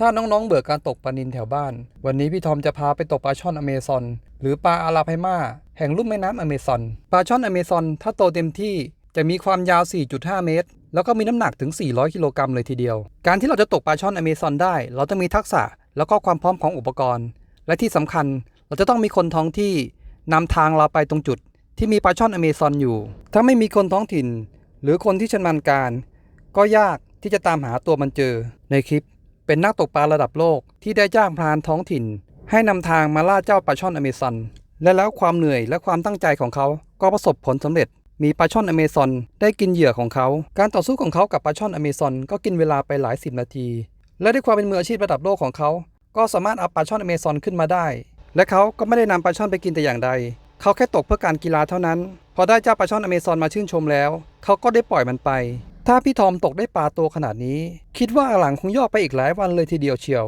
ถ้าน้องๆ เบื่อการตกปลานิลแถวบ้าน วันนี้พี่ทอมจะพาไปตกปลาช่อนอเมซอน หรือปลาอาราไพมาแห่งลุ่มแม่น้ำอเมซอน ปลาช่อนอเมซอน ถ้าโตเต็มที่จะมีความยาว 4.5 เมตร แล้วก็มีน้ำหนักถึง 400 กิโลกรัมเลยทีเดียว การที่เราจะตกปลาช่อนอเมซอนได้ เราต้องมีทักษะแล้วก็ความพร้อมของอุปกรณ์ และที่สำคัญเราจะต้องมีคนท้องที่นำทางเราไปตรงจุด ที่มีปลาช่อนอเมซอนอยู่ ถ้าไม่มีคนท้องถิ่น หรือคนที่ชำนาญการ ก็ยากที่จะตามหาตัวมันเจอในคลิป เป็นนักตกปลาระดับโลกที่ได้จ้างพรานท้องถิ่น ให้นำทางมาล่าเจ้าปลาช่อนอเมซอน และแล้วความเหนื่อยและความตั้งใจของเขาก็ประสบผลสำเร็จ มีปลาช่อนอเมซอนได้กินเหยื่อของเขา การต่อสู้ของเขากับปลาช่อนอเมซอนก็กินเวลาไปหลายสิบนาที และด้วยความเป็นมืออาชีพระดับโลกของเขา ก็สามารถเอาปลาช่อนอเมซอนขึ้นมาได้ และเขาก็ไม่ได้นำปลาช่อนไปกินแต่อย่างใด เขาแค่ตกเพื่อการกีฬาเท่านั้น พอได้เจ้าปลาช่อนอเมซอนมาชื่นชมแล้ว เขาก็ได้ปล่อยมันไป ถ้าพี่ทอมตกได้ปลาตัวขนาดนี้ คิดว่าหลังคงย่อไปอีกหลายวันเลยทีเดียวเชียว